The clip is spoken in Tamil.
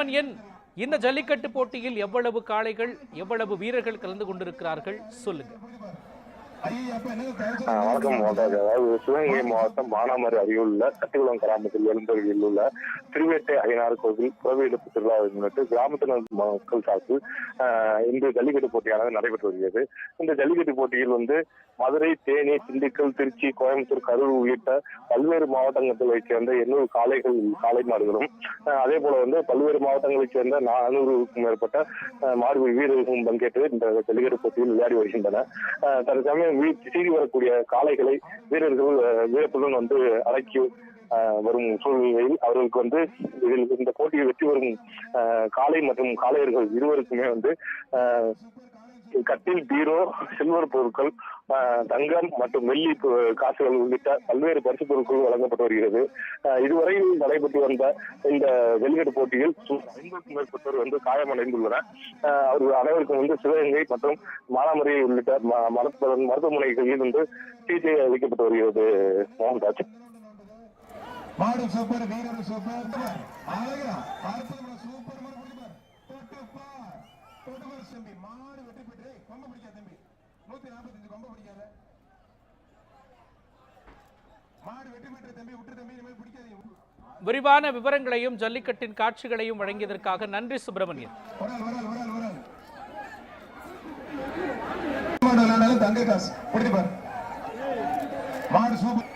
சுப்பிரமணியன் இந்த ஜல்லிக்கட்டு போட்டியில் எவ்வளவு காளைகள் எவ்வளவு வீரர்கள் கலந்து கொண்டிருக்கிறார்கள்? சொல்லுங்க. வணக்கம் அதாவது சிவகங்கை மாவட்டம் மானாமரி அருகில் உள்ள கட்டிக்குளம் கிராமத்தில் எழுந்தருகில் உள்ள திருவேட்டை ஐயனார் கோவில் புறவியெடுப்பு திருவிழாவை முன்னிட்டு கிராமத்தினர் மக்கள் சார்பில் இன்று ஜல்லிக்கட்டு போட்டியானது நடைபெற்று வருகிறது. இந்த ஜல்லிக்கட்டு போட்டியில் வந்து மதுரை தேனி திண்டுக்கல் திருச்சி கோயம்புத்தூர் கரூர் உள்ளிட்ட பல்வேறு மாவட்டங்களைச் சேர்ந்த எண்ணூறு காளைகள் காளை மாடுகளும் அதே போல வந்து பல்வேறு மாவட்டங்களைச் சேர்ந்த நானூறுக்கும் மேற்பட்ட மாடு வீரர்களும் பங்கேற்று இந்த ஜல்லிக்கட்டு போட்டியில் விளையாடி வருகின்றன தற்சமயம் வீ- சீறி வரக்கூடிய காளைகளை வீரர்கள் வீரத்துடன் வந்து அடக்கி வரும் சூழ்நிலையில் அவர்களுக்கு வந்து இதில் இந்த போட்டியில் வெற்றி வரும் காளை மற்றும் காளையர்கள் இருவருக்குமே வந்து கட்டில் பீரோ சில்வர் பொருட்கள் தங்கம் மற்றும் வெள்ளி காசுகள் உள்ளிட்ட பல்வேறு பரிசு பொருட்கள் வழங்கப்பட்டு வருகிறது. இதுவரையில் நடைபெற்று வந்த இந்த வெளியேடு போட்டியில் சுமார் ஐம்பதுக்கும் மேற்பட்டோர் வந்து காயமடைந்துள்ளனர். ஆ, அவர்கள் அனைவருக்கும் வந்து சிவகங்கை மற்றும் மானாமரி உள்ளிட்ட ம- மருத்துவ மருத்துவமனைகளில் வந்து சிகிச்சை அளிக்கப்பட்டு வருகிறது. மோகன்ராஜ் மாடு சூப்பர் வீரர் சூப்பர் அழகா அற்புதமா சூப்பர் மாடு பிடிப்பார் தொட்டுப்பார் தொட்டுப்பார் தம்பி மாடு கொம்ப பிடிக்காத தம்பி. நூத்தி நாற்பத்தஞ்சு கொம்ப பிடிக்காத. விரிவான விவரங்களையும் ஜல்லிக்கட்டின் காட்சிகளையும் வழங்கியதற்காக நன்றி சுப்பிரமணியன். தங்க காசு. மாடு சூப்பர்.